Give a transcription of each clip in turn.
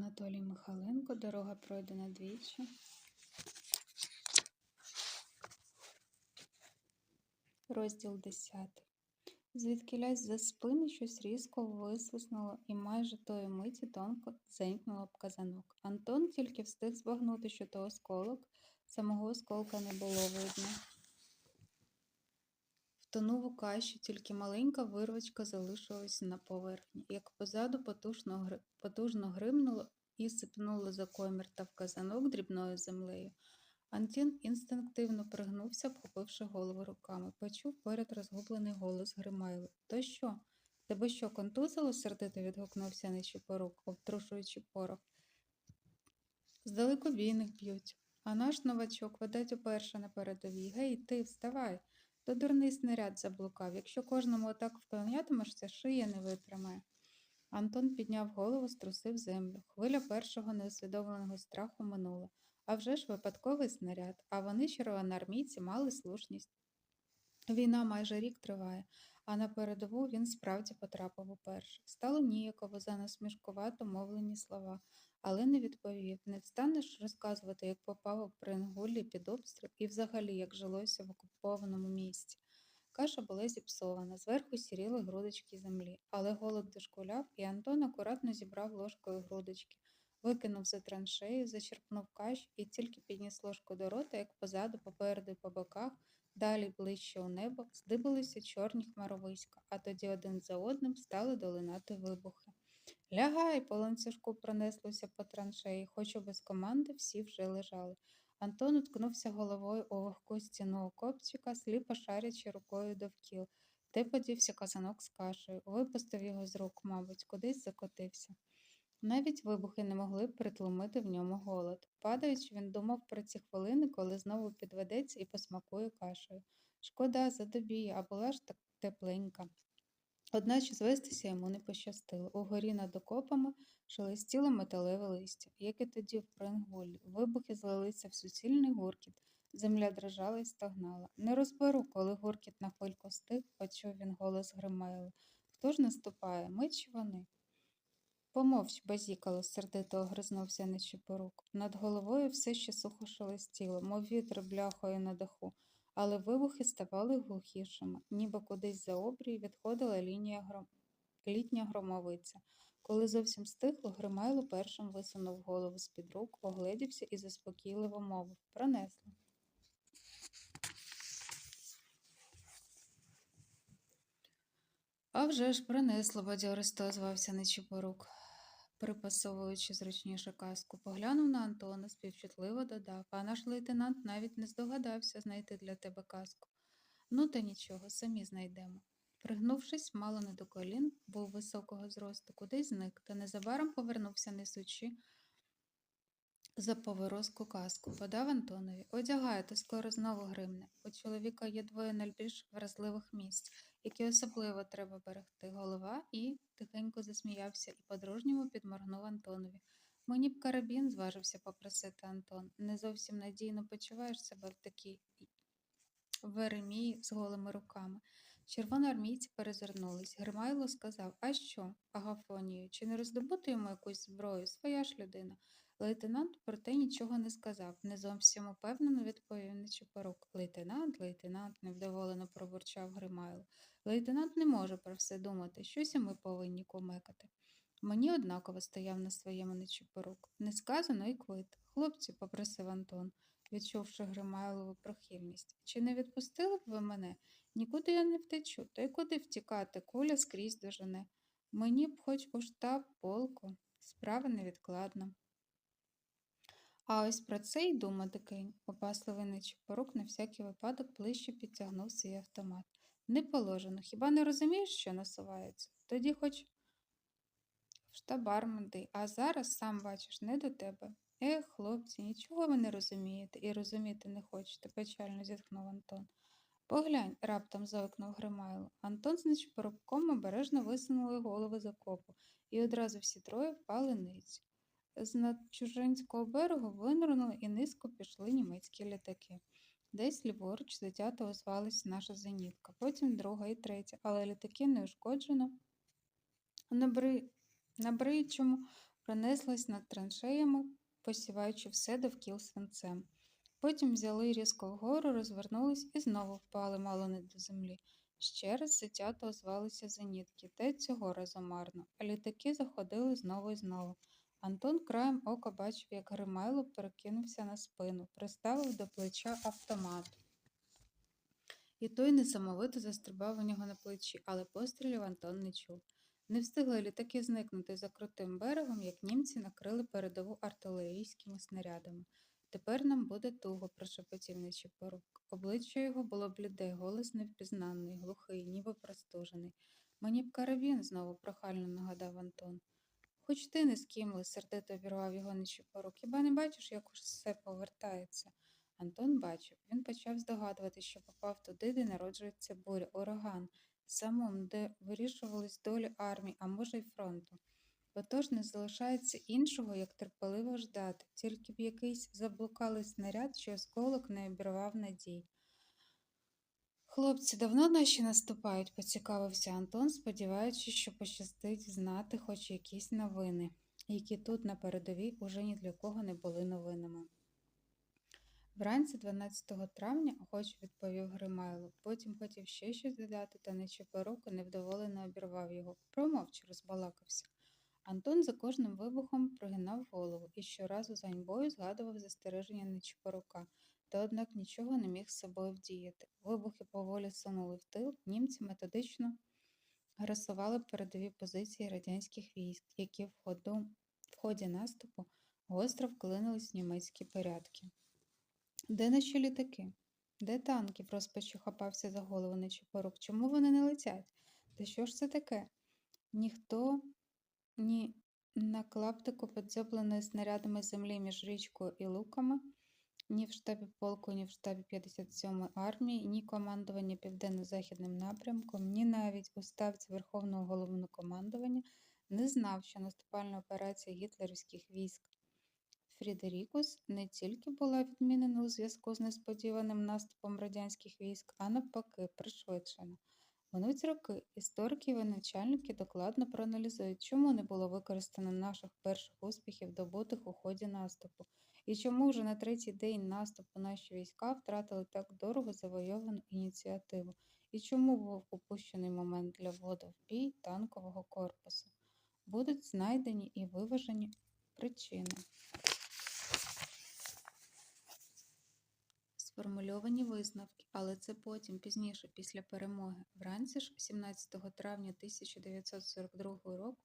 Анатолій Михайленко, дорога пройдена двічі. Розділ 10. Звідкілясь за спини щось різко висвиснуло і майже тої миті тонко дзенькнуло об казанок. Антон тільки встиг збагнути, що то осколок, самого осколка не було видно. Втонув у каші, тільки маленька вирвачка залишилась на поверхні, як позаду потужно, потужно гримнуло і сипнуло за комір та в казанок дрібною землею. Антін інстинктивно пригнувся, вхопивши голову руками. Почув поряд розгублений голос Гримайли. То що? Тебе що, контузило? сердито відгукнувся Нечіпорук, обтрушуючи порох. З далекобійних б'ють. А наш новачок видать уперше на передовій. Гей, ти, вставай. То дурний снаряд заблукав. Якщо кожному отак вклонятимешся, шия не витримає. Антон підняв голову, струсив землю. Хвиля першого неусвідомленого страху минула. А вже ж випадковий снаряд, а вони, червоноармійці, мали слушність. Війна майже рік триває, а на передову він справді потрапив уперше. Стало ніяково за насмішкувато мовлені слова, але не відповів. Не встанеш розказувати, як попав у Прингулі під обстріл і взагалі як жилося в окупованому місці. Каша була зіпсована, зверху сіріли грудочки землі, але голод дошкуляв, і Антон акуратно зібрав ложкою грудочки, викинув за траншею, зачерпнув каш і тільки підніс ложку до рота, як позаду, попереду по боках, далі ближче у небо, здибалися чорні хмаровиська, а тоді один за одним стали долинати вибухи. Лягай, по ланцюжку пронеслося по траншеї, хоч без команди всі вже лежали. Антон уткнувся головою у вогку стіну окопчика, сліпо шарячи рукою довкіл. Де подівся казанок з кашею, випустив його з рук, мабуть, кудись закотився. Навіть вибухи не могли притлумити в ньому голод. Падаючи, він думав про ці хвилини, коли знову підведеться і посмакує кашею. Шкода, задобіє, а була ж так тепленька. Одначе звестися йому не пощастило. Угорі над окопами шелестіло металеве листя, як і тоді в Прингулі. Вибухи злилися в суцільний гуркіт. Земля дрижала і стогнала. Не розберу, коли гуркіт на хвильку стих, почув він голос Гримайли. Хто ж наступає? Ми чи вони? Помовч, базікало, сердито огризнувся Нечипорук. Над головою все ще сухо шелестіло, мов вітер бляхою на даху, але вибухи ставали глухішими, ніби кудись за обрій відходила лінія гром... літня громовиця. Коли зовсім стихло, Гримайло першим висунув голову з-під рук, огледівся і заспокійливо мовив Пронесло. А вже ж принесло, бадьористо озвався Нечипорук, припасовуючи зручніше каску. Поглянув на Антона, співчутливо додав, а наш лейтенант навіть не здогадався знайти для тебе каску. Ну, та нічого, самі знайдемо. Пригнувшись, мало не до колін, був високого зросту, кудись зник, та незабаром повернувся, несучи за поворозку каску. Подав Антонові. Одягай, то скоро знову гримне. У чоловіка є двоє найбільш вразливих місць, які особливо треба берегти. Голова і тихенько засміявся і по-дружньому підморгнув Антонові. Мені б карабін, зважився попросити Антон. Не зовсім надійно почуваєш себе в такій веремії з голими руками. Червоноармійці перезирнулись. Гримайло сказав А що, Агафонію, чи не роздобути йому якусь зброю? Своя ж людина. Лейтенант про те нічого не сказав, не зовсім упевнено відповів Нечипорук. Лейтенант, лейтенант, невдоволено пробурчав Гримайло. Лейтенант не може про все думати, щось ми повинні кумекати. Мені однаково стояв на своєму Нечипорук. Не сказано і квит. Хлопці, попросив Антон, відчувши Гримайлову прохильність. Чи не відпустили б ви мене? Нікуди я не втечу, та й куди втікати, куля скрізь дожене. Мені б хоч у штаб полку, справа невідкладна. А ось про це й думати кинь. Опасливий Нечипорук на всякий випадок ближче підтягнув свій автомат. Не положено. Хіба не розумієш, що насувається? Тоді хоч в штабар манди, а зараз, сам бачиш, не до тебе. Ех, хлопці, нічого ви не розумієте і розуміти не хочете, печально зітхнув Антон. Поглянь, раптом завикнув Гримайло. Антон з Нечипоруком обережно висунули голови з окопу, і одразу всі троє впали ниць. З над чужинського берегу винирнули і низько пішли німецькі літаки. Десь ліворуч затято озвалась наша зенітка, потім друга і третя, але літаки не ушкоджено. На, бри... на над траншеями, посіваючи все довкіл свинцем. Потім взяли різко вгору, розвернулись і знову впали мало не до землі. Ще раз ситято озвалися зенітки, й цього разу марно, а літаки заходили знову і знову. Антон краєм ока бачив, як Гримайло перекинувся на спину, приставив до плеча автомат. І той несамовито застрибав у нього на плечі, але пострілів Антон не чув. Не встигли літаки зникнути за крутим берегом, як німці накрили передову артилерійськими снарядами. Тепер нам буде туго, прошепотів Нечипорук. Обличчя його було бліде, голос невпізнанний, глухий, ніби простужений. Мені б карабін, знову прохально нагадав Антон. Хоч ти не скімли, сердито обірвав його Нечипорук. Хіба не бачиш, як усе повертається? Антон бачив. Він почав здогадувати, що попав туди, де народжується буря, ураган, самом, де вирішувались долі армії, а може й фронту. Отож не залишається іншого, як терпеливо ждати, тільки б якийсь заблукалий снаряд, що осколок не обірвав надій. Хлопці, давно наші наступають, поцікавився Антон, сподіваючись, що пощастить знати хоч якісь новини, які тут на передовій уже ні для кого не були новинами. Вранці 12 травня охоче відповів Гримайло, потім хотів ще щось додати, та Нечипорук невдоволено обірвав його. Промовч, розбалакався. Антон за кожним вибухом прогинав голову і щоразу з ганьбою згадував застереження Нечипорука, та однак нічого не міг з собою вдіяти. Вибухи поволі сунули в тил, німці методично грасували передові позиції радянських військ, які в, ходу, в ході наступу гостро вклинились в німецькі порядки. Де наші літаки? Де танки? в розпачі хапався за голову Нечипорук. Чому вони не летять? Та що ж це таке? Ніхто ні на клаптику підзьобленої снарядами землі між річкою і луками, ні в штабі полку, ні в штабі 57-ї армії, ні командування Південно-Західним напрямком, ні навіть у ставці Верховного головнокомандування не знав, що наступальна операція гітлерівських військ Фрідерікус не тільки була відмінена у зв'язку з несподіваним наступом радянських військ, а навпаки, пришвидшена. Минуть роки історики і начальники докладно проаналізують, чому не було використано наших перших успіхів, добутих у ході наступу, і чому вже на третій день наступу наші війська втратили так дорого завойовану ініціативу, і чому був упущений момент для вводу в бій танкового корпусу. Будуть знайдені і виважені причини. Сформульовані висновки, але це потім, пізніше, після перемоги. Вранці ж, 17 травня 1942 року,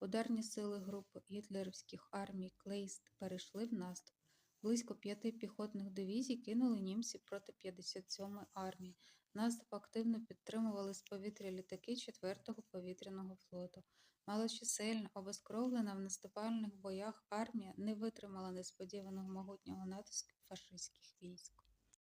ударні сили групи гітлерівських армій Клейст перейшли в наступ. Близько п'яти піхотних дивізій кинули німці проти 57-ї армії. Наступ активно підтримували з повітря літаки 4-го повітряного флоту. Малочисельна, обезкровлена в наступальних боях армія не витримала несподіваного могутнього натиску фашистських військ.